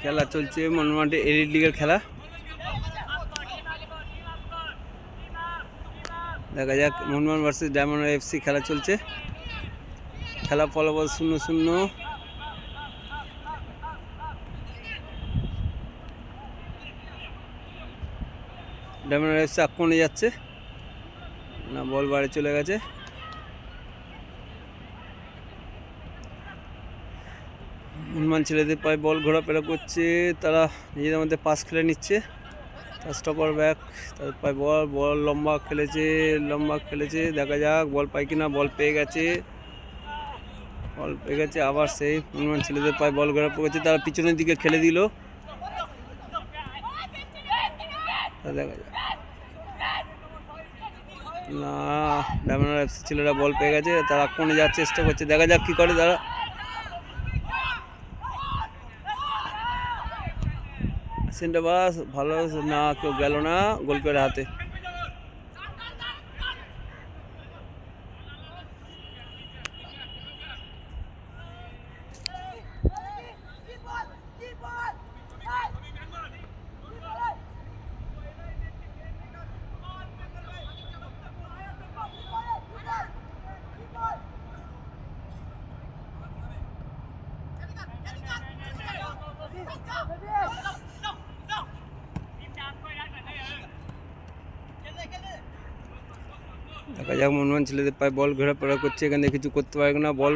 খেলা চলছে মনমাঠে এলিট লিগের খেলা। দেখা যাক মোহনবাগান ভার্সেস ডায়মন্ড এফসি খেলা চলছে। খেলা ফলাফল শূন্য শূন্য। ডায়মন্ড এফসি আক্রমণে যাচ্ছে। না বল বাড়ি, চলে গেছে। হনুমান ছেলেদের পায়ে বল ঘোরাফেরা করছে, তারা নিজেদের মধ্যে পাস খেলে নিচ্ছে। তার স্টপার ব্যাক তার পায়ে বল বল লম্বা খেলেছে লম্বা খেলেছে, দেখা যাক বল পায় কিনা, বল পেয়ে গেছে। বল পেয়ে গেছে, আবার সেই হনুমান ছেলেদের পায়ে বল ঘোরা পড়েছে তারা পিছনের দিকে খেলে দিল। দেখা যাক। না ছেলেরা বল পেয়ে গেছে, তারা আক্রমণে যাওয়ার চেষ্টা করছে, দেখা যাক কী করে তারা। সেন্টার বাস ভালো না কেউ গেল না গোলকিপারের হাতে দেখা যাক মনমোহন ছেলেদের পায়ে বল ঘোরাফেরা করছে এখানে কিছু করতে পারবে না বল